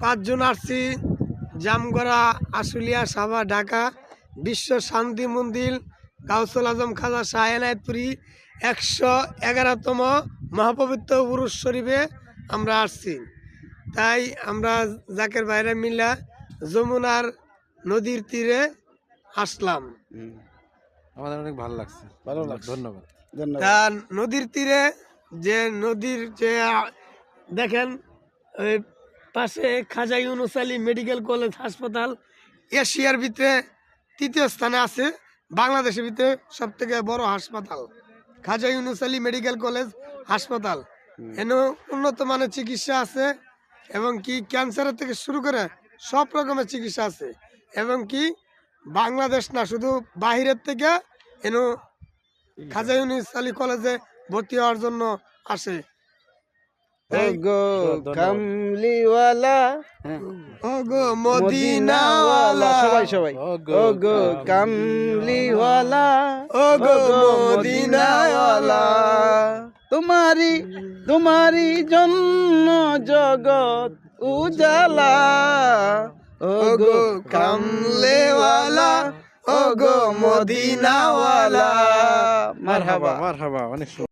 পাঁচজন আসছি জামগড়া আশুলিয়া সাভা ঢাকা বিশ্ব শান্তি মন্দির গাউসুল আজম খাজা শাহনায়তপুরি একশো এগারোতম মহাপবিত্র পুরুষ শরীফে আমরা আসছি। তাই আমরা জাকের বাইরে মিলা যমুনার নদীর তীরে আসলাম। আমাদের অনেক ভালো লাগছে। ভালো লাগছে। ধন্যবাদ। ধন্যবাদ। তা নদীর তীরে যে নদীর যে দেখেন ওই পাশে খাজা ইউনুস আলী মেডিকেল কলেজ হাসপাতাল। এশিয়ার ভিতরে তৃতীয় স্থানে আছে বাংলাদেশের ভিতরে সব থেকে বড় হাসপাতাল। খাজা ইউনুস আলী মেডিকেল কলেজ হাসপাতাল। এনে উন্নত মানের চিকিৎসা আছে এবং কি ক্যান্সারের থেকে শুরু করে সব রকমের চিকিৎসা আছে। এবং কি বাংলাদেশ না শুধু বাহিরের থেকে এনু খাজা ইউনুস আলী কলেজে ভর্তি হওয়ার জন্য আসে। ওগো কামলিওয়ালা হ্যাঁ। ওগো মদিনাওয়ালা। সবাই সবাই। ওগো কামলিওয়ালা ওগো মদিনাওয়ালা। তোমারি তোমারি জন্য জগৎ উজালা। ওগো কামলেওয়ালা ওগো মদিনাওয়ালা। মারহাবা। মারহাবা অনেক।